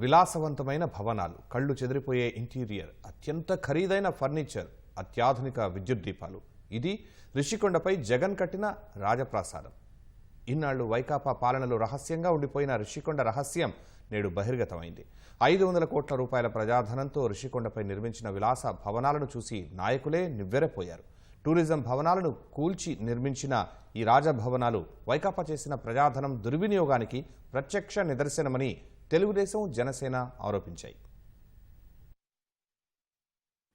విలాసవంతమైన భవనాలు కళ్ళు చెదిరిపోయే ఇంటీరియర్ అత్యంత ఖరీదైన ఫర్నిచర్ అత్యాధునిక విద్యుత్ దీపాలు. ఇది రిషికొండపై జగన్ కట్టిన రాజప్రాసాదం. ఇన్నాళ్ళు వైకాపా పాలనలో రహస్యంగా ఉండిపోయిన రిషికొండ రహస్యం నేడు బహిర్గతమైంది. ఐదు వందల కోట్ల రూపాయల ప్రజాధనంతో రిషికొండపై నిర్మించిన విలాస భవనాలను చూసి నాయకులే నివ్వెరపోయారు. టూరిజం భవనాలను కూల్చి నిర్మించిన ఈ రాజభవనాలు వైకాపా చేసిన ప్రజాధనం దుర్వినియోగానికి ప్రత్యక్ష నిదర్శనమని తెలుగుదేశం జనసేన ఆరోపించాయి.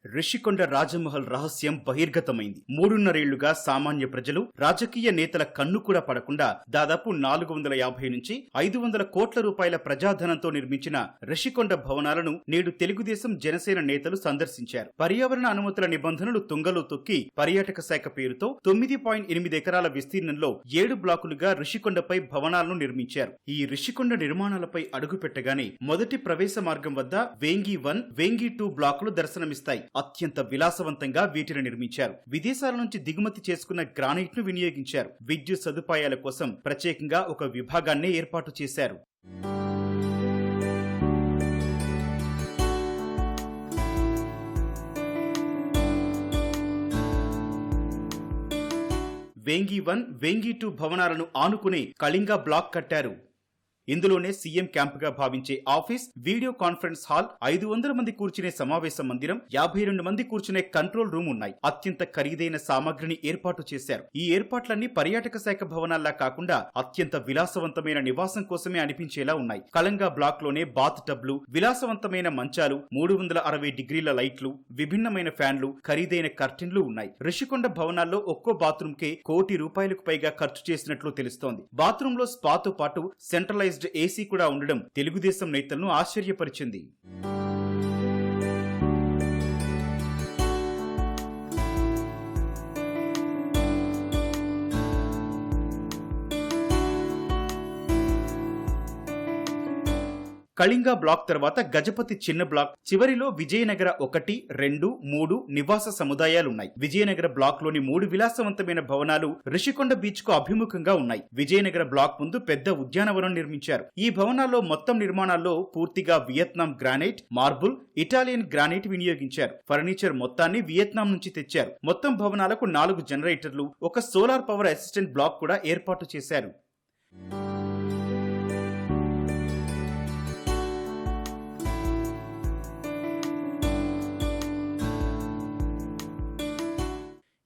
రిషికొండ రాజమహల్ రహస్యం బహిర్గతమైంది. మూడున్నరేళ్ళుగా సామాన్య ప్రజలు రాజకీయ నేతల కన్ను కూడా పడకుండా దాదాపు నాలుగు వందల యాభై నుంచి ఐదు వందల కోట్ల రూపాయల ప్రజాధనంతో నిర్మించిన రిషికొండ భవనాలను నేడు తెలుగుదేశం జనసేన నేతలు సందర్శించారు. పర్యావరణ అనుమతుల నిబంధనలు తుంగలో తొక్కి పర్యాటక శాఖ పేరుతో తొమ్మిది పాయింట్ ఎనిమిది ఎకరాల విస్తీర్ణంలో ఏడు బ్లాకులుగా రిషికొండపై భవనాలను నిర్మించారు. ఈ రిషికొండ నిర్మాణాలపై అడుగుపెట్టగానే మొదటి ప్రవేశ మార్గం వద్ద వేంగి వన్ వేంగి టూ బ్లాకులు దర్శనమిస్తాయి. అత్యంత విలాసవంతంగా వీటిని నిర్మించారు. విదేశాల నుంచి దిగుమతి చేసుకున్న గ్రానైట్ను వినియోగించారు. విద్యుత్ సదుపాయాల కోసం ప్రత్యేకంగా ఒక విభాగాన్ని ఏర్పాటు చేశారు. వేంగి వన్ వేంగి టూ భవనాలను ఆనుకుని కళింగ బ్లాక్ కట్టారు. ఇందులోనే సీఎం క్యాంపుగా భావించే ఆఫీస్ వీడియో కాన్ఫరెన్స్ హాల్ ఐదు వందల మంది కూర్చునే సమావేశ మందిరం యాభై రెండు మంది కూర్చునే కంట్రోల్ రూమ్ ఉన్నాయి. అత్యంత ఖరీదైన సామాగ్రిని ఏర్పాటు చేశారు. ఈ ఏర్పాట్లన్నీ పర్యాటక శాఖ భవనాల్లా కాకుండా అత్యంత విలాసవంతమైన నివాసం కోసమే అనిపించేలా ఉన్నాయి. కళంగా బ్లాక్లోనే బాత్ టబ్లు విలాసవంతమైన మంచాలు మూడు వందల అరవై డిగ్రీల లైట్లు విభిన్నమైన ఫ్యాన్లు ఖరీదైన కర్టెన్లు ఉన్నాయి. రిషికొండ భవనాల్లో ఒక్కో బాత్రూమ్ కే కోటి రూపాయలకు పైగా ఖర్చు చేసినట్లు తెలుస్తోంది. బాత్రూమ్లో స్పాతో పాటు సెంట్రలైజ్ సెంట్రలైజ్డ్ ఏసీ కూడా ఉండడం తెలుగుదేశం నేతలను ఆశ్చర్యపరిచింది. కళింగ బ్లాక్ తర్వాత గజపతి చిన్న బ్లాక్. చివరిలో విజయనగర ఒకటి రెండు మూడు నివాస సముదాయాలున్నాయి. విజయనగర బ్లాక్లోని మూడు విలాసవంతమైన భవనాలు రిషికొండ బీచ్కు అభిముఖంగా ఉన్నాయి. విజయనగర బ్లాక్ ముందు పెద్ద ఉద్యానవనం నిర్మించారు. ఈ భవనాల్లో మొత్తం నిర్మాణాల్లో పూర్తిగా Vietnam granite marble Italian granite వినియోగించారు. Furniture మొత్తాన్ని వియత్నాం నుంచి తెచ్చారు. మొత్తం భవనాలకు నాలుగు జనరేటర్లు ఒక సోలార్ పవర్ అసిస్టెంట్ బ్లాక్ కూడా ఏర్పాటు చేశారు.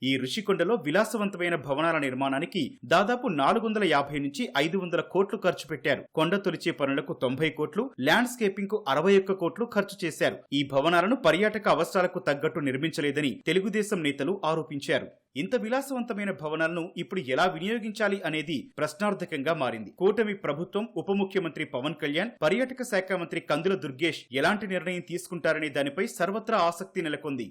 ఈ ఋషికొండలో విలాసవంతమైన భవనాల నిర్మాణానికి దాదాపు నాలుగు వందల యాభై నుంచి ఐదు వందల కోట్లు ఖర్చు పెట్టారు. కొండ తొలిచే పనులకు తొంభై కోట్లు ల్యాండ్స్కేపింగ్కు అరవై ఒక్క కోట్లు ఖర్చు చేశారు. ఈ భవనాలను పర్యాటక అవసరాలకు తగ్గట్టు నిర్మించలేదని తెలుగుదేశం నేతలు ఆరోపించారు. ఇంత విలాసవంతమైన భవనాలను ఇప్పుడు ఎలా వినియోగించాలి అనేది ప్రశ్నార్థకంగా మారింది. కూటమి ప్రభుత్వం ఉప ముఖ్యమంత్రి పవన్ కళ్యాణ్ పర్యాటక శాఖ మంత్రి కందుల దుర్గేష్ ఎలాంటి నిర్ణయం తీసుకుంటారనే దానిపై సర్వత్రా ఆసక్తి నెలకొంది.